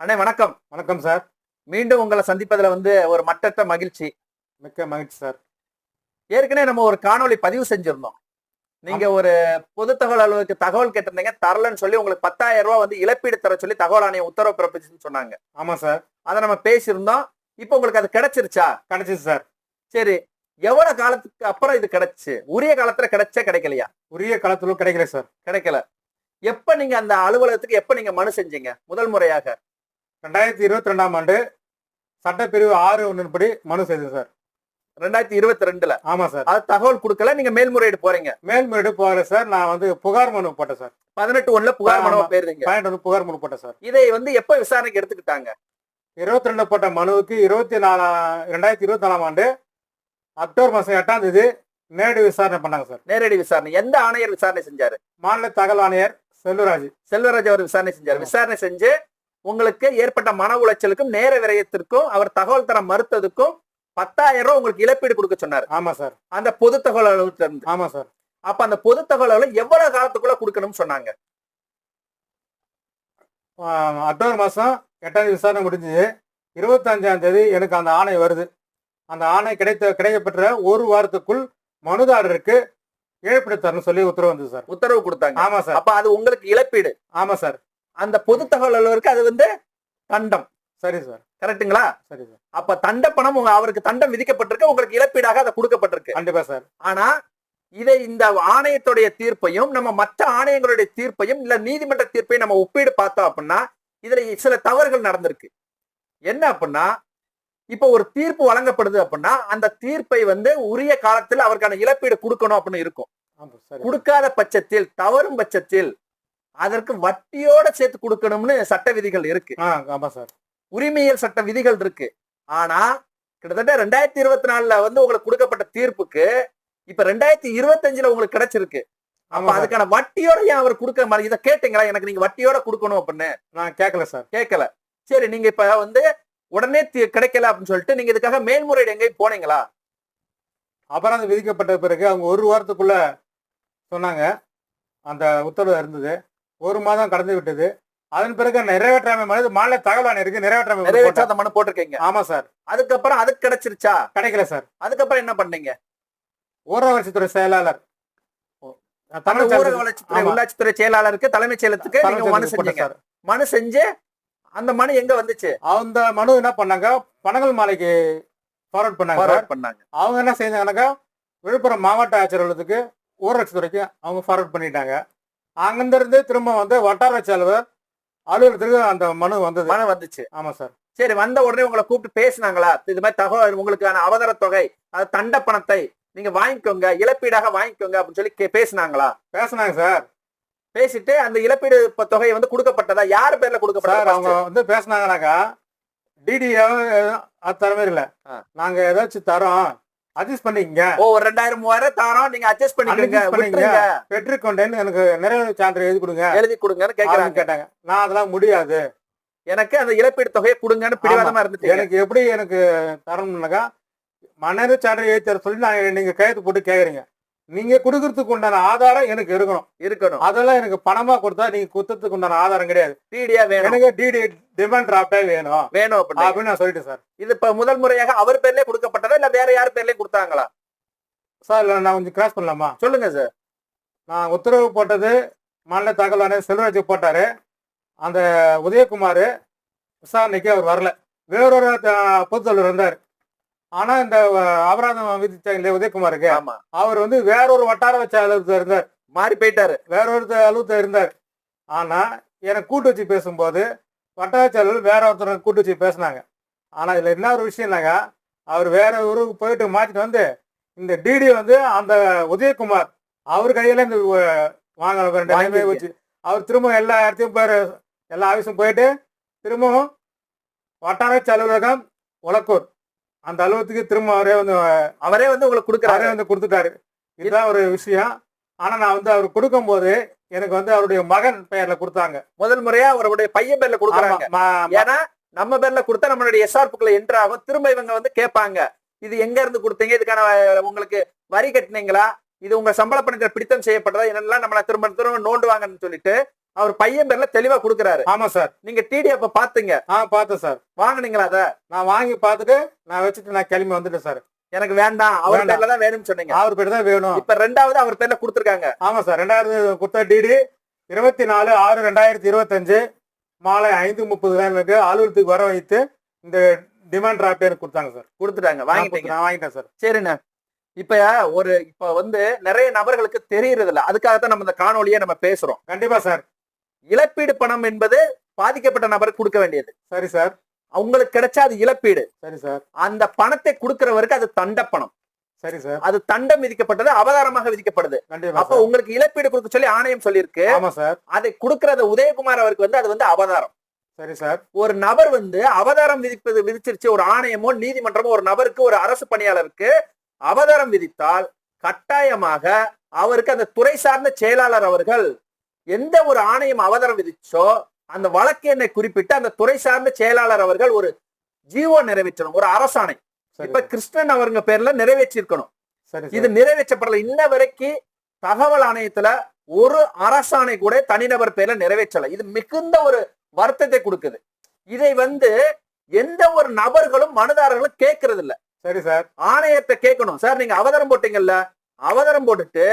அண்ணே வணக்கம். வணக்கம் சார். மீண்டும் உங்களை சந்திப்பதுல வந்து ஒரு மட்டற்ற மகிழ்ச்சி. மிக்க மகிழ்ச்சி சார். ஏற்கனவே நம்ம ஒரு காணொளி பதிவு செஞ்சிருந்தோம். நீங்க ஒரு பொது தகவல் அலுவலகத்துக்கு தகவல் கேட்டிருந்தீங்க தரலன்னு சொல்லி உங்களுக்கு பத்தாயிரம் ரூபாய் வந்து இழப்பீடு தர சொல்லி தகவல் ஆணையம் உத்தரவு பிறப்பிச்சுன்னு சொன்னாங்க. ஆமாம் சார். அதை நம்ம பேசியிருந்தோம். இப்போ உங்களுக்கு அது கிடைச்சிருச்சா? கிடைச்சிது சார். சரி எவ்வளவு காலத்துக்கு அப்புறம் இது கிடைச்சு? உரிய காலத்துல கிடைச்சா கிடைக்கலையா? உரிய களத்தில் கிடைக்கல சார். கிடைக்கல. எப்ப நீங்க அந்த அலுவலகத்துக்கு எப்ப நீங்க மனு செஞ்சீங்க? முதல் முறையாக. ரெண்டாயிரத்தி இருபத்தி ரெண்டாம் ஆண்டு சட்டப்பிரிவு ஆறு ஒன்றின் படி மனு செய்தேன் சார். ரெண்டாயிரத்தி இருபத்தி ரெண்டுல? ஆமாம் சார். அது தகவல் கொடுக்கல? நீங்க மேல்முறையீடு போறீங்க? மேல்முறையீடு போகல சார். நான் வந்து புகார் மனு போட்டேன் சார். பதினெட்டு ஒண்ணுல புகார் ஆமா. போயிருந்தீங்க. பாயிண்ட் வந்து புகார் மனு போட்டேன் சார். இதை வந்து எப்ப விசாரணைக்கு எடுத்துக்கிட்டாங்க? இருபத்தி ரெண்டு போட்ட மனுவுக்கு இருபத்தி நாலாம் ரெண்டாயிரத்தி இருபத்தி நாலாம் ஆண்டு அக்டோபர் மாதம் எட்டாம் தேதி நேரடி விசாரணை பண்ணாங்க சார். நேரடி விசாரணை. எந்த ஆணையர் விசாரணை செஞ்சாரு? மாநில தகவல் ஆணையர் செல்வராஜ். செல்வராஜ் அவர் விசாரணை செஞ்சாரு. ஆமா. விசாரணை செஞ்சு உங்களுக்கு ஏற்பட்ட மன உளைச்சலுக்கும் நேர விரயத்திற்கும் அவர் தகவல் தர மறுத்ததுக்கும் பத்தாயிரம் ரூபாய் உங்களுக்கு இழப்பீடு கொடுக்க சொன்னாரு. ஆமாம் சார். அந்த பொது தகவல் அலுவலகத்துல இருந்து ஆமாம் சார். அப்ப அந்த பொது தகவல் அலுவலகம் எவ்வளவு காலத்துக்குள்ள கொடுக்கணும்னு சொன்னாங்க? அக்டோபர் மாதம் எட்டாம் விசாரணை முடிஞ்சது. இருபத்தஞ்சாம் தேதி எனக்கு அந்த ஆணை வருது. அந்த ஆணை கிடைத்த கிடைக்கப்பெற்ற ஒரு வாரத்துக்குள் மனுதாரருக்கு இழப்பீடு தரணும்னு சொல்லி உத்தரவு வந்தது சார். உத்தரவு கொடுத்தாங்க. ஆமா சார். அப்ப அது உங்களுக்கு இழப்பீடு. ஆமா சார். அந்த பொது தகவல் அலுவலருக்கு அது வந்து தண்டம். சரி சார். கரெக்ட்டுங்களா? சரி சார். அப்ப தண்ட பணம் உங்க அவருக்கு தண்டம் விதிக்கப்பட்டிருக்கு உங்களுக்கு இழப்பீடாக அதை கொடுக்கப்பட்டிருக்கு. கண்டிப்பா சார். ஆனா இதை இந்த ஆணையத்துடைய தீர்ப்பையும் நம்ம மற்ற ஆணையங்களுடைய தீர்ப்பையும் இல்ல நீதிமன்ற தீர்ப்பையும் நம்ம ஒப்பீடு பார்த்தோம் அப்படின்னா இதுல சில தவறுகள் நடந்திருக்கு. என்ன அப்படின்னா இப்ப ஒரு தீர்ப்பு வழங்கப்படுது அப்படின்னா அந்த தீர்ப்பை வந்து உரிய காலத்தில் அவருக்கான இழப்பீடு கொடுக்கணும் அப்படின்னு இருக்கும். கொடுக்காத பட்சத்தில் தவறும் பட்சத்தில் அதற்கு வட்டியோட சேர்த்து கொடுக்கணும்னு சட்ட விதிகள் இருக்கு. ஆமா சார். உரிமையியல் சட்ட விதிகள் இருக்கு. ஆனா கிட்டத்தட்ட ரெண்டாயிரத்தி இருபத்தி நாலுல வந்து உங்களுக்கு கொடுக்கப்பட்ட தீர்ப்புக்கு இப்ப ரெண்டாயிரத்தி இருபத்தஞ்சுல உங்களுக்கு கிடைச்சிருக்கு. அப்ப. அதுக்கான வட்டியோட ஏன் அவர் கொடுக்க மாதிரி இதை கேட்டீங்களா? எனக்கு நீங்க வட்டியோட கொடுக்கணும் அப்படின்னு. நான் கேட்கல சார். கேட்கல சரி நீங்க இப்ப வந்து உடனே கிடைக்கல அப்படின்னு சொல்லிட்டு நீங்க இதுக்காக மேல்முறையீடு எங்கேயும் போனீங்களா? அபராதம் விதிக்கப்பட்ட பிறகு அவங்க ஒரு வாரத்துக்குள்ள சொன்னாங்க. அந்த உத்தரவு இருந்தது. ஒரு மாதம் கடந்து விட்டது. அதன் பிறகு நிறைவேற்றாமை மனது மாநில தகவல் ஆணையருக்கு நிறைவேற்றாமை மனு. நிறைவேற்றாத மனு போட்டிருக்கீங்க. ஆமா சார். அதுக்கப்புறம் அதுக்கு கிடைச்சிருச்சா? கிடைக்கல சார். அதுக்கப்புறம் என்ன பண்ணீங்க? ஊரக வளர்ச்சித்துறை செயலாளர் தமிழ் ஊரக வளர்ச்சித்துறை. உள்ளாட்சித்துறை செயலாளருக்கு தலைமைச் செயலத்துக்கு நீங்க மனு செஞ்சீங்க. மனு செஞ்சு அந்த மனு எங்க வந்துச்சு? அந்த மனு என்ன பண்ணாங்க? பனகல் மாலைக்கு ஃபார்வர்ட் பண்ணாங்க பண்ணாங்க. அவங்க என்ன செஞ்சாங்கன்னாக்கா விழுப்புரம் மாவட்ட ஆட்சியர் அலுவலகத்துக்கு ஊரகத்துறைக்கு அவங்க ஃபார்வர்ட் பண்ணிட்டாங்க. அங்கிருந்து திரும்ப வந்து வட்டார செயலர் அலுவலகத்துக்கு அந்த மனு வந்தது. மனு வந்துச்சு. ஆமா சார். சரி வந்த உடனே உங்களை கூப்பிட்டு பேசினாங்களா? இது மாதிரி தகவல் உங்களுக்கான அவதர தொகை அது தண்ட பணத்தை நீங்க வாங்கிக்கோங்க இழப்பீடாக வாங்கிக்கோங்க அப்படின்னு சொல்லி பேசினாங்களா? பேசுனாங்க சார். பேசிட்டு அந்த இழப்பீடு தொகை வந்து கொடுக்கப்பட்டதா? யார் பேர்ல சார் அவங்க கொடுக்கப்பட்டதா வந்து பேசுனாங்கனாக்கா டிடிஏவும் அது தர மாதிரி இல்ல. நாங்க ஏதாச்சும் தரோம் அட்ஜஸ்ட் பண்ணிக்கங்க. ஓ ஒரு ரெண்டாயிரம் மூவாயிரம் தாரோம் நீங்க அட்ஜஸ்ட் பண்ணிக்கோங்க. விட்டுருங்க. பெற்றுக்கொண்டேன்னு எனக்கு நிறைவு சான்று எழுதி கொடுங்க. எழுதி கொடுங்கன்னு கேக்குறாங்க. கேட்டாங்க. நான் அதெல்லாம் முடியாது. எனக்கு அந்த இழப்பீடு தொகையை கொடுங்கன்னு பிடிவாதமா இருந்துச்சு எனக்கு எப்படி எனக்கு தரணும்னாக்கா மன்னர் சான்று எழுதி தர சொல்லி நான் நீங்க கையெழுத்து போட்டு கேக்குறீங்க. நீங்க கொடுக்கறதுக்கு உண்டான ஆதாரம் எனக்கு இருக்கணும். இருக்கணும். அதெல்லாம் எனக்கு பணமா கொடுத்தா நீங்க குத்தத்துக்கு உண்டான ஆதாரம் கிடையாது. டிடியா வேணும். எனக்கு டிடி டிமாண்ட் டிராப்டே வேணும். வேணும் அப்படின்னு. நான் சொல்லிட்டேன் சார். இது இப்ப முதல் முறையாக அவர் பேர்லயே கொடுக்கப்பட்டதா இல்ல வேற யார் பேர்லயே கொடுத்தாங்களா? சார் இல்ல நான் கொஞ்சம் கிராஸ் பண்ணலாமா? சொல்லுங்க சார். நான் உத்தரவு போட்டது மாநில தகவல் ஆணையர் செல்வராஜ் போட்டாரு. அந்த உதயகுமார் விசாரணைக்கு அவர் வரல. வேறொரு பொதுத்தலைவர் இருந்தார். ஆனா இந்த அபராதம் விதிச்சாங்க இல்லையா உதயகுமாருக்கு ஆமா. அவர் வந்து வேறொரு வட்டார வச்ச அலுவலகத்தில் இருந்தார். மாறி போயிட்டாரு. வேறொரு அலுவலகத்தில் இருந்தார். ஆனா எனக்கு கூட்டு வச்சு பேசும்போது வட்டார செயலர் வேற ஒருத்தர் கூட்டு வச்சு பேசினாங்க. ஆனா இதுல என்ன ஒரு விஷயம்னாங்க அவர் வேற ஊருக்கு போயிட்டு மாத்திட்டு வந்து இந்த டிடி வந்து அந்த உதயகுமார் அவர் கையில இந்த அஹ், வாங்க ரெண்டு வாங்கி டைமே வச்சு அவர் திரும்ப எல்லா இடத்தையும் போய் எல்லா ஆஃபீஸும் போயிட்டு திரும்பவும் வட்டார அலுவலகம் உலக்கூர். அந்த அலுவலகத்துக்கு திரும்ப அவரே வந்து அவரே வந்து உங்களுக்கு கொடுக்குறாரு. அவரே வந்து கொடுத்துட்டாரு. இதுதான் ஒரு விஷயம். ஆனா நான் வந்து அவர் கொடுக்கும்போது எனக்கு வந்து அவருடைய மகன் பெயர்ல கொடுத்தாங்க. முதல் முறையா அவருடைய பையன் பேர்ல கொடுக்குறாங்க. ஏன்னா நம்ம பேர்ல கொடுத்தா நம்மளுடைய எஸ்ஆர்ப்புக்குள்ள என்ட்ரு ஆகும். திரும்ப இவங்க வந்து கேட்பாங்க. இது எங்க இருந்து கொடுத்தீங்க? இதுக்கான உங்களுக்கு வரி கட்டினீங்களா? இது உங்க சம்பள பணத்தில் பிடித்தம் செய்யப்பட்டதா? என்னெல்லாம் நம்மள திரும்ப திரும்ப நோண்டுவாங்கன்னு சொல்லிட்டு அவர் பையன் பேர்ல தெளிவா கொடுக்கறாரு. ஆமா சார். நீங்க டிடிஎஃப் பாத்துங்க. ஆ பார்த்தேன் சார். வாங்குனீங்களா அத? நான் வாங்கி பார்த்துட்டு நான் வச்சுட்டு நான் கிளம்பி வந்துட்டேன் சார். எனக்கு வேண்டாம். அவர். பேர்ல தான் வேணும்னு சொன்னீங்க. அவர் பேர் தான் வேணும். இப்ப ரெண்டாவது அவர் பேர்ல கொடுத்துருக்காங்க. ஆமா சார். ரெண்டாயிரத்தி கொடுத்த டிடி இருபத்தி நாலு ஆறு ரெண்டாயிரத்தி இருபத்தஞ்சு மாலை ஐந்து முப்பது எனக்கு அலுவலகத்துக்கு வர வைத்து இந்த டிமாண்ட் டிராப் எனக்கு கொடுத்தாங்க சார். கொடுத்துட்டாங்க. வாங்கிட்டீங்க. நான் வாங்கிட்டேன் சார். சரிண்ணே. இப்ப ஒரு இப்ப வந்து நிறைய நபர்களுக்கு தெரியறது இல்ல அதுக்காகத்தான் நம்ம இந்த காணொலியை நம்ம பேசுறோம். கண்டிப்பா சார். இழப்பீடு பணம் என்பது பாதிக்கப்பட்ட நபருக்கு கொடுக்க வேண்டியது. சரி சார். அவங்களுக்கு கிடைச்சா அது இழப்பீடு. சரி சார். அந்த பணத்தை கொடுக்கிறவருக்கு அது தண்ட பணம் சரி சார். அது தண்டம் விதிக்கப்பட்டது அபகாரமாக விதிக்கப்படுது அப்ப உங்களுக்கு இழப்பீடு கொடுக்க சொல்லி ஆணையம் சொல்லியிருக்கு. ஆமா சார். அதை கொடுக்கறது உதயகுமார் அவருக்கு வந்து அது வந்து அவதாரம் சரி சார். ஒரு நபர் வந்து அவதாரம் விதிப்பது விதிச்சிருச்சு ஒரு ஆணையமோ நீதிமன்றமோ ஒரு நபருக்கு ஒரு அரசு பணியாளருக்கு அவதாரம் விதித்தால் கட்டாயமாக அவருக்கு அந்த துறை சார்ந்த செயலாளர் அவர்கள் எந்த ஒரு ஆணையம் அவதாரம் விதிச்சோ அந்த வழக்கு எண்ணை குறிப்பிட்டு அந்த துறை சார்ந்த செயலாளர் அவர்கள் ஒரு ஜீவோ நிறைவேற்றணும் ஒரு அரசாணை. இப்ப கிருஷ்ணன் அவருங்க பேர்ல நிறைவேற்றிருக்கணும். இது நிறைவேற்றப்படல. இன்ன வரைக்கும் தகவல் ஆணையத்துல ஒரு அரசாணை கூட தனிநபர் பேர்ல நிறைவேற்றல. இது மிகுந்த ஒரு வருத்தத்தை கொடுக்குது. இதை வந்து எந்த ஒரு நபர்களும் மனுதாரர்களும் கேட்கறது இல்ல சரி சார். ஆணையத்தை கேட்கணும். சார் நீங்க அவதாரம் போட்டீங்கல்ல? அவதாரம் போட்டுட்டு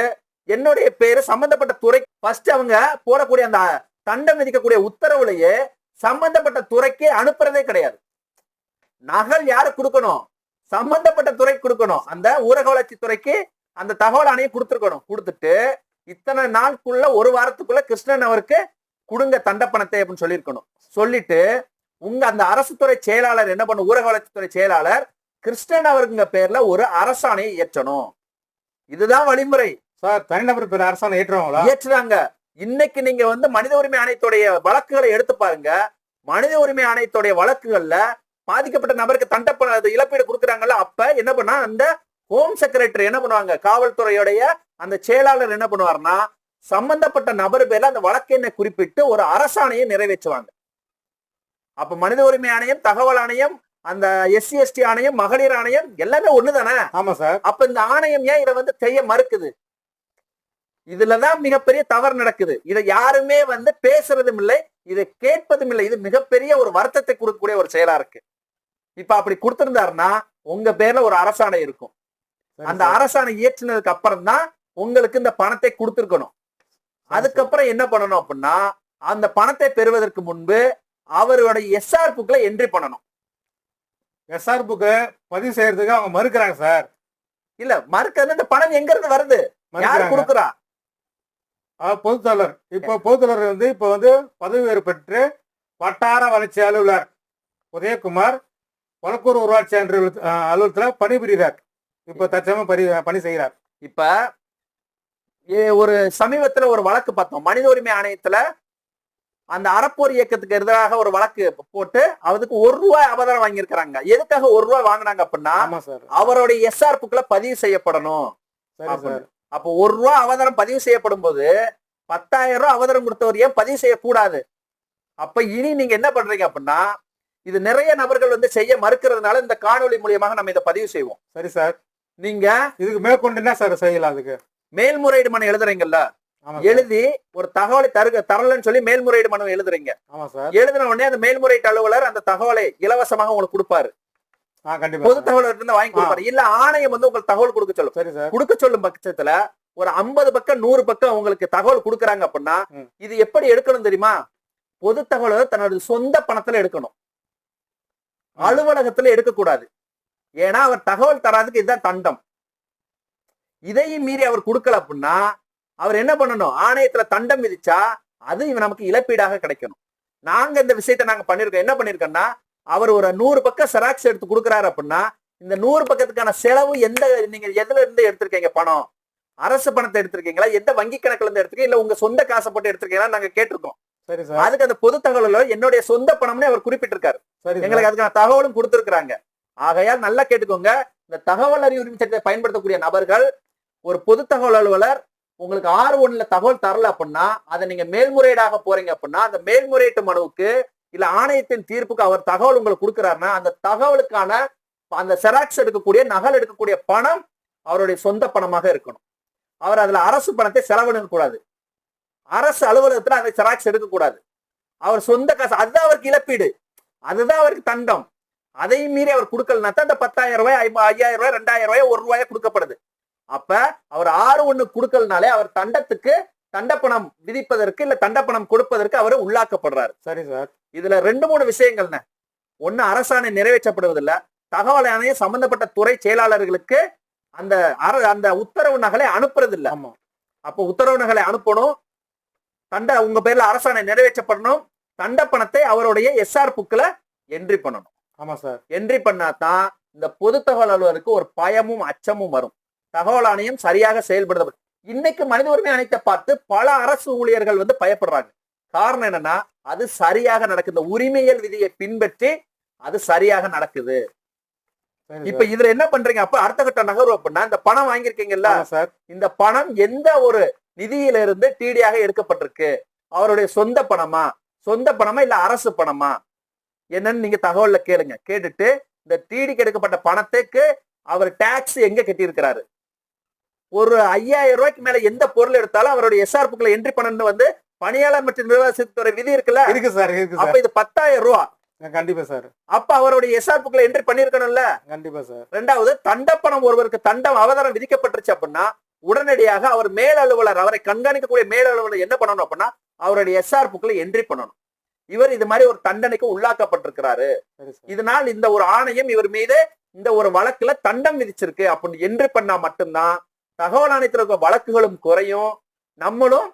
என்னுடைய பேரு சம்பந்தப்பட்ட துறை ஃபர்ஸ்ட் அவங்க போடக்கூடிய அந்த தண்டம் விதிக்கக்கூடிய உத்தரவுலயே சம்பந்தப்பட்ட துறைக்கு அனுப்புறதே கிடையாது. நகல் யாரு கொடுக்கணும்? சம்பந்தப்பட்ட துறை கொடுக்கணும். அந்த ஊரக வளர்ச்சி துறைக்கு அந்த தகவல் ஆணையம் கொடுத்துருக்கணும். கொடுத்துட்டு இத்தனை நாளுக்குள்ள ஒரு வாரத்துக்குள்ள கிருஷ்ணன் அவருக்கு கொடுங்க தண்டப்பணத்தை அப்படின்னு சொல்லியிருக்கணும். சொல்லிட்டு உங்க அந்த அரசு துறை செயலாளர் என்ன பண்ணும்? ஊரக வளர்ச்சித்துறை செயலாளர் கிருஷ்ணன் அவருங்க பேர்ல ஒரு அரசாணையை இயற்றணும். இதுதான் வழிமுறை. சார் தனிநபர் பேர் அரசாணை ஏற்றுவாங்களா? இயற்றுறாங்க இன்னைக்கு நீங்க வந்து மனித உரிமை ஆணையத்துடைய வழக்குகளை எடுத்து பாருங்க. மனித உரிமை ஆணையத்துடைய வழக்குகள்ல பாதிக்கப்பட்ட நபருக்கு தண்டப்பண அது இழப்பீடு கொடுக்குறாங்கல்ல அப்ப என்ன பண்ணா அந்த ஹோம் செக்ரட்டரி என்ன பண்ணுவாங்க? காவல்துறையுடைய அந்த செயலாளர் என்ன பண்ணுவார்னா சம்பந்தப்பட்ட நபர் பேர்ல அந்த வழக்கெண்ணை குறிப்பிட்டு ஒரு அரசாணையை நிறைவேற்றுவாங்க. அப்ப மனித உரிமை ஆணையம் தகவல் ஆணையம் அந்த எஸ்சி எஸ்டி ஆணையம் மகளிர் ஆணையம் எல்லாமே ஒண்ணுதானே? ஆமா சார். அப்ப இந்த ஆணையம் ஏன் இதை வந்து செய்ய மறுக்குது? இதுலதான் மிகப்பெரிய தவறு நடக்குது. இதை யாருமே வந்து பேசுறதும் இல்லை இதை கேட்பதும் இல்லை. இது மிகப்பெரிய ஒரு வருத்தத்தை கொடுக்கக்கூடிய ஒரு செயலா இருக்கு. இப்ப அப்படி கொடுத்திருந்தாருன்னா உங்க பேர்ல ஒரு அரசாணை இருக்கும். அந்த. அரசாணை இயற்றினதுக்கு அப்புறம் தான் உங்களுக்கு இந்த பணத்தை கொடுத்திருக்கணும். அதுக்கப்புறம் என்ன பண்ணணும் அப்படின்னா அந்த பணத்தை பெறுவதற்கு முன்பு அவருடைய எஸ்ஆர் புக்ல என்ட்ரி பண்ணணும். எஸ்ஆர் புக்கு பதிவு செய்யறதுக்கு அவங்க மறுக்கிறாங்க சார். இல்ல மறுக்கிறது இந்த பணம் எங்க இருந்து வருது? யாரு கொடுக்குறா? பொதுத்தலைவர் இப்போ பொதுத்தலைவர் வந்து இப்போ வந்து பதவி உயர்வு பெற்று வட்டார வளர்ச்சி அலுவலர் உதயகுமார் வழக்கூர் ஊராட்சி அன்று அலுவலகத்தில் பணிபுரிகிறார். இப்போ தற்சமயம் பணி பணி செய்கிறார். இப்ப ஏ- ஒரு சமீபத்துல ஒரு வழக்கு பார்த்தோம். மனித உரிமை ஆணையத்துல அந்த அறப்போர் இயக்கத்துக்கு எதிராக ஒரு வழக்கு போட்டு அதுக்கு ஒரு ரூபாய் அபதாரம் வாங்கியிருக்கிறாங்க. எதுக்காக ஒரு ரூபாய் வாங்கினாங்க அப்படின்னா அவருடைய எஸ்ஆர் புக்ல பதிவு செய்யப்படணும். அப்போ ஒரு ரூபாய் அவதாரம் பதிவு செய்யப்படும் போது பத்தாயிரம் ரூபாய் அவதாரம் கொடுத்தவர் ஏன் பதிவு செய்யக்கூடாது? அப்ப இனி நீங்க என்ன பண்றீங்க அப்படின்னா இது நிறைய நபர்கள் வந்து செய்ய மறுக்கிறதுனால இந்த காணொளி மூலியமாக நம்ம இதை பதிவு செய்வோம். சரி சார். நீங்க இதுக்கு மேற்கொண்டு என்ன சார் செய்யலாம் அதுக்கு மேல்முறையீடு மனு எழுதுறீங்கல்ல. எழுதி ஒரு தகவலை தருக தரலன்னு சொல்லி மேல்முறையீடு மனு எழுதுறீங்க. எழுதின உடனே அந்த மேல்முறையீட்டு அலுவலர் அந்த தகவலை இலவசமாக உங்களுக்கு கொடுப்பாரு. பொது. தகவல் இருந்து வாங்கி கொடுப்பாரு. இல்ல ஆணையம் வந்து உங்களுக்கு தகவல் கொடுக்க சொல்லும். சரி சார். கொடுக்க சொல்லும் பட்சத்துல ஒரு ஐம்பது பக்கம் நூறு பக்கம் உங்களுக்கு தகவல் கொடுக்குறாங்க அப்படின்னா. இது எப்படி எடுக்கணும் தெரியுமா? பொது தகவலை தன்னோட சொந்த பணத்துல எடுக்கணும். அலுவலகத்துல எடுக்கக்கூடாது. ஏன்னா அவர் தகவல் தராதுக்கு இதுதான் தண்டம். இதையும் மீறி அவர் கொடுக்கல அப்படின்னா அவர் என்ன பண்ணணும்? ஆணையத்துல தண்டம் விதிச்சா அது நமக்கு இழப்பீடாக கிடைக்கணும். நாங்க இந்த விஷயத்தை நாங்க பண்ணிருக்கோம். என்ன பண்ணிருக்கோம்னா அவர் ஒரு நூறு பக்கம் செராக்ஸ் எடுத்து கொடுக்குறாரு அப்படின்னா இந்த நூறு பக்கத்துக்கான செலவு எந்த நீங்க எதுல இருந்து எடுத்திருக்கீங்க பணம்? அரசு பணத்தை எடுத்திருக்கீங்களா? எந்த வங்கி கணக்குல இருந்து எடுத்திருக்கீங்க? இல்ல உங்க சொந்த காசை போட்டு எடுத்திருக்கீங்களா நாங்க கேட்டிருக்கோம். சரி சார். அதுக்கு அந்த பொது தகவலோ என்னுடைய சொந்த பணம்னு அவர் குறிப்பிட்டிருக்காரு. எங்களுக்கு அதுக்கான தகவலும் கொடுத்திருக்கிறாங்க. ஆகையால் நல்லா கேட்டுக்கோங்க. இந்த தகவல் அறிவு உரிமை சட்டத்தை பயன்படுத்தக்கூடிய நபர்கள் ஒரு பொது தகவல் அலுவலர் உங்களுக்கு ஆறு ஒண்ணுல தகவல் தரல அப்படின்னா அதை நீங்க மேல்முறையீடாக போறீங்க அப்படின்னா அந்த மேல்முறையீட்டு மனுவுக்கு இல்ல ஆணையத்தின் தீர்ப்புக்கு அவர் தகவல் உங்களுக்கு கொடுக்குறாருன்னா அந்த தகவலுக்கான அந்த செராக்ஸ் எடுக்கக்கூடிய நகல் எடுக்கக்கூடிய பணம் அவருடைய சொந்த பணமாக இருக்கணும். அவர் அதுல அரசு பணத்தை செலவிடக் கூடாது. அரசு அலுவலகத்துல அந்த செராக்ஸ் எடுக்கக்கூடாது அவர் சொந்த காசு அதுதான் அவருக்கு இழப்பீடு. அதுதான் அவருக்கு தண்டம். அதையும் மீறி அவர் கொடுக்கலனா தான் அந்த பத்தாயிரம் ரூபாய் ஐம்ப- ஐயாயிரம் ரூபாய் ரெண்டாயிரம் ரூபாய் ஒரு ரூபாய் கொடுக்கப்படுது. அப்ப அவர் ஆறு ஒண்ணு கொடுக்கலனாலே அவர் தண்டத்துக்கு தண்டப்பணம் விதிப்பதற்கு இல்ல தண்டப்பணம் கொடுப்பதற்கு அவர் உள்ளாக்கப்படுறாரு. சரி சார். இதுல ரெண்டு மூணு விஷயங்கள்னு. ஒண்ணு அரசாணை நிறைவேற்றப்படுவதில்ல. தகவல் ஆணையம் சம்பந்தப்பட்ட துறை செயலாளர்களுக்கு அந்த அந்த உத்தரவு நகலை அனுப்புறது இல்ல ஆமா. அப்போ உத்தரவு நகலை அனுப்பணும். தண்ட உங்க பேர்ல அரசாணை நிறைவேற்றப்படணும். தண்ட பணத்தை அவருடைய எஸ்ஆர் புக்ல என்ட்ரி பண்ணணும். ஆமா சார் என்ட்ரி பண்ணாதான் இந்த பொது தகவல் அலுவலருக்கு ஒரு பயமும் அச்சமும் வரும். தகவல் ஆணையம் சரியாக செயல்படுத்த இன்னைக்கு மனித உரிமை ஆணையத்தை பார்த்து பல அரசு ஊழியர்கள் வந்து பயப்படுறாங்க. காரணம் என்னன்னா அது சரியாக நடக்குது. இந்த உரிமையல் விதியை பின்பற்றி அது சரியாக நடக்குது. இப்ப இதுல என்ன பண்றீங்க? அப்ப அடுத்த கட்ட நகர்வு அப்படின்னா இந்த பணம் வாங்கியிருக்கீங்கல்ல? இந்த பணம் எந்த ஒரு நிதியில இருந்து டிடியாக எடுக்கப்பட்டிருக்கு? அவருடைய சொந்த பணமா? சொந்த பணமா இல்ல அரசு பணமா? என்னன்னு நீங்க தகவல்ல கேளுங்க. கேட்டுட்டு இந்த டிடிக்கு எடுக்கப்பட்ட பணத்துக்கு அவர் டாக்ஸ் எங்க கட்டியிருக்கிறாரு? ஒரு ஐயாயிரம் ரூபாய்க்கு மேல எந்த பொருள் எடுத்தாலும் அவருடைய எஸ்ஆர் புக்ல என்ட்ரி பண்ணணும்னு வந்து பணியாளர் மற்றும் நிர்வாகத்துறை விதி இருக்குல்ல? இருக்கு சார் இருக்கு அப்ப இது பத்தாயிரம் ரூபா. கண்டிப்பா சார். அப்ப அவருடைய எஸ்ஆர் புக்ல என்ட்ரி பண்ணிருக்கணும்ல? கண்டிப்பா சார். ரெண்டாவது தண்டப்பணம் ஒருவருக்கு தண்டம் அவதாரம் விதிக்கப்பட்டுருச்சு அப்படின்னா உடனடியாக அவர் மேல் அலுவலர் அவரை கண்காணிக்கக்கூடிய மேல் அலுவலர் என்ன பண்ணணும் அப்படின்னா அவருடைய எஸ்ஆர் புக்ல என்ட்ரி பண்ணணும். இவர் இது மாதிரி ஒரு தண்டனைக்கு உள்ளாக்கப்பட்டிருக்கிறாரு. இதனால் இந்த ஒரு ஆணையம் இவர் மீது இந்த ஒரு வழக்குல தண்டம் விதிச்சிருக்கு. அப்படின்னு என்ட்ரி பண்ணா மட்டும்தான் தகவல் ஆணையத்தில் இருக்க வழக்குகளும் குறையும். நம்மளும்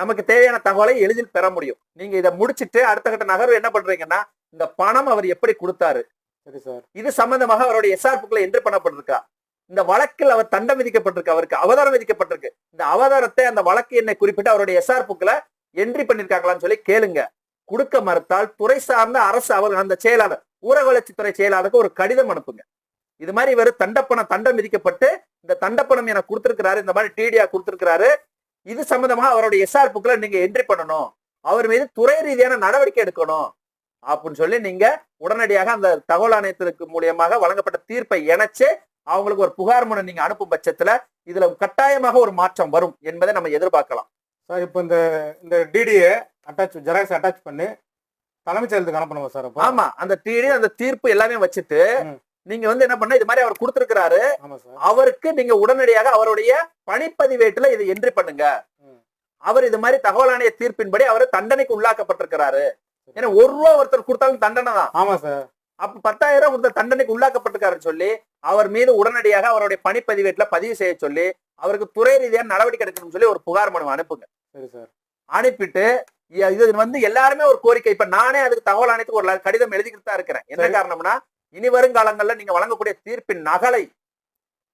நமக்கு தேவையான தகவலை எளிதில் பெற முடியும். நீங்க இதை முடிச்சிட்டு அடுத்த கட்ட நகர்வு என்ன பண்றீங்கன்னா இந்த பணம் அவர் எப்படி கொடுத்தாரு? சரி சார். இது சம்பந்தமாக அவருடைய எஸ்ஆர் புக்ல என்ட்ரி பண்ணப்பட்டிருக்கா? இந்த வழக்கில் அவர் தண்டம் விதிக்கப்பட்டிருக்கு அவருக்கு அவதாரம் விதிக்கப்பட்டிருக்கு. இந்த அவதாரத்தை அந்த வழக்கு எண்ணை குறிப்பிட்டு அவருடைய எஸ்ஆர் புக்ல என்ட்ரி பண்ணிருக்காங்களான்னு சொல்லி கேளுங்க. கொடுக்க மறுத்தால் துறை சார்ந்த அரசு அவர் அந்த செயலாளர் ஊரக வளர்ச்சித்துறை செயலாளருக்கு ஒரு கடிதம் அனுப்புங்க. இது மாதிரி இவர் தண்டப்பணம் தண்டம் விதிக்கப்பட்டு இந்த தண்டப்பணம் எனக்கு கொடுத்திருக்கிறாரு இந்த மாதிரி டிடியா கொடுத்திருக்கிறாரு. இது சம்பந்தமா அவருடைய எஸ்ஆர் புக்ல நீங்க என்ட்ரி பண்ணணும். அவர் மீது துறை ரீதியான நடவடிக்கை எடுக்கணும். அப்படின்னு சொல்லி நீங்க உடனடியாக அந்த தகவல் ஆணையத்திற்கு மூலியமாக வழங்கப்பட்ட தீர்ப்பை இணைச்சு அவங்களுக்கு ஒரு புகார் மனு நீங்க அனுப்பும் பட்சத்துல இதுல கட்டாயமாக ஒரு மாற்றம் வரும் என்பதை நம்ம எதிர்பார்க்கலாம். சார் இப்போ இந்த இந்த டிடியை அட்டாச் ஜெராக்ஸ் அட்டாச் பண்ணி தலைமைச் செயலத்துக்கு அனுப்பணுமா சார் ஆமா அந்த டிடி அந்த தீர்ப்பு எல்லாமே வச்சுட்டு. நீங்க வந்து என்ன பண்ண இது மாதிரி அவர் கொடுத்திருக்கிறாரு. அவருக்கு நீங்க உடனடியாக அவருடைய பணிப்பதிவேட்டுல இதை என்ட்ரி பண்ணுங்க. அவர் இது மாதிரி தகவல் ஆணைய தீர்ப்பின்படி அவர் தண்டனைக்கு உள்ளாக்கப்பட்டிருக்கிறாரு. ஏன்னா ஒரு ரூபா ஒருத்தர் கொடுத்தாலும் தண்டனை தான். ஆமா சார். அப்ப பத்தாயிரம் கொடுத்த தண்டனைக்கு உள்ளாக்கப்பட்டிருக்காருன்னு சொல்லி அவர் மீது உடனடியாக அவருடைய பணிப்பதிவேட்டுல பதிவு செய்ய சொல்லி அவருக்கு துறை ரீதியான நடவடிக்கை எடுக்கணும்னு சொல்லி ஒரு புகார் மனு அனுப்புங்க. சரி சார். அனுப்பிட்டு இது வந்து எல்லாருமே ஒரு கோரிக்கை. இப்ப நானே அதுக்கு தகவல் ஆணையத்துக்கு ஒரு கடிதம் எழுதிக்கிட்டு தான் இருக்கிறேன். என்ன. காரணம்னா இனி வருங்காலங்கள்ல நீங்க வழங்கக்கூடிய தீர்ப்பின் நகலை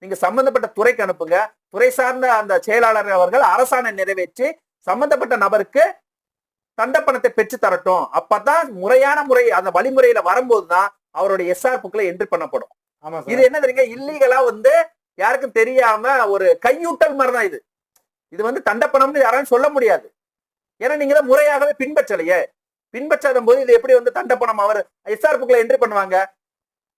நீங்க சம்பந்தப்பட்ட துறைக்கு அனுப்புங்க. துறை சார்ந்த அந்த செயலாளர் அவர்கள் அரசாணை நிறைவேற்றி சம்பந்தப்பட்ட நபருக்கு தண்டப்பணத்தை பெற்று தரட்டும். அப்பதான் முறையான முறை அந்த வழிமுறையில வரும்போதுதான் அவருடைய எஸ்ஆர் புக்ல என்ட்ரி பண்ணப்படும். ஆமா இது என்ன தெரியுங்க இல்லீகலா வந்து யாருக்கும் தெரியாம ஒரு கையூட்டல் மாதிரி தான் இது. இது வந்து தண்டப்பணம்னு யாராலும் சொல்ல முடியாது. ஏன்னா நீங்க தான் முறையாகவே பின்பற்றலையே. பின்பற்றாத போது இது எப்படி வந்து தண்டப்பணம் அவர் எஸ்ஆர் புக்ல என்ட்ரி பண்ணுவாங்க?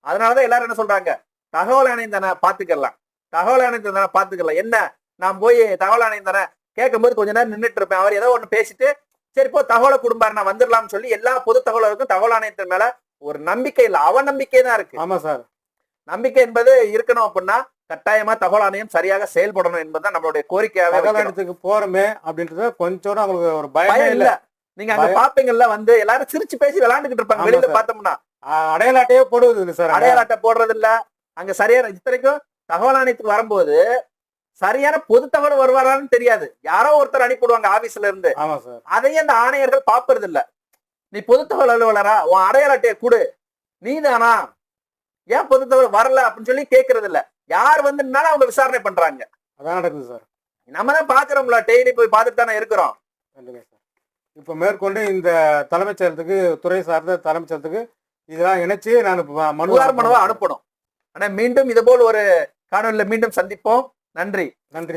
அதனாலதான் எல்லாரும் என்ன சொல்றாங்க? தகவல் ஆணையம் தானே பாத்துக்கலாம் தகவல் தானே பாத்துக்கலாம் என்ன? நான் போய் தகவல் ஆணையம் தானே கேட்கும்போது கொஞ்ச நேரம் நின்னுட்டு இருப்பேன். அவர் ஏதோ ஒண்ணு பேசிட்டு சரி போ தகவலை கொடுப்பாரு நான் வந்துடலாம்னு சொல்லி எல்லா பொது தகவலருக்கும் தகவல் ஆணையத்தின் மேல ஒரு நம்பிக்கை இல்ல. அவநம்பிக்கை தான் இருக்கு. ஆமா சார். நம்பிக்கை என்பது இருக்கணும் அப்படின்னா கட்டாயமா தகவல் ஆணையம் சரியாக செயல்படணும் என்பதுதான் நம்மளுடைய கோரிக்கையாவே தகவல். ஆணையத்துக்கு போறோமே அப்படின்றது கொஞ்சம் அவங்களுக்கு ஒரு பயமே இல்ல. நீங்க அங்க. பாப்பீங்கல்ல வந்து எல்லாரும் சிரிச்சு பேசி விளையாண்டுகிட்டு இருப்பாங்க. வெளியில. பார்த்தோம்னா. அடையாள அட்டையே போடுவது இல்லை சார். அடையாள அட்டை போடுறது இல்ல அங்க சரியான இத்தனைக்கும் தகவல் ஆணையத்துக்கு வரும்போது சரியான பொது தகவல் வருவாரான்னு தெரியாது. யாரோ ஒருத்தர் அனுப்பிடுவாங்க ஆபீஸ்ல இருந்து. ஆமா சார். அதையும் அந்த ஆணையர்கள் பாப்பறது இல்ல நீ பொது தகவல் அலுவலரா? உன் அடையாள அட்டையை கொடு. நீதானா? ஏன் பொது தகவல் வரல அப்படின்னு சொல்லி கேக்குறது இல்ல யார் வந்து நின்னாலும் அவங்க விசாரணை பண்றாங்க. அதான் நடக்குது சார். நம்ம தான் பாக்குறோம்ல. டெய்லி போய் பார்த்துட்டு தானே இருக்கிறோம். கண்டிப்பா சார். இப்போ மேற்கொண்டு இந்த தலைமைச் செயலத்துக்கு துறை சார்ந்த தலைமைச் செயலத்துக்கு இதெல்லாம் இணைச்சு நான் இப்ப மனு புகார் மனுவா. அனுப்பணும். ஆனா மீண்டும் இது போல் ஒரு காணொலியில மீண்டும் சந்திப்போம். நன்றி. நன்றி.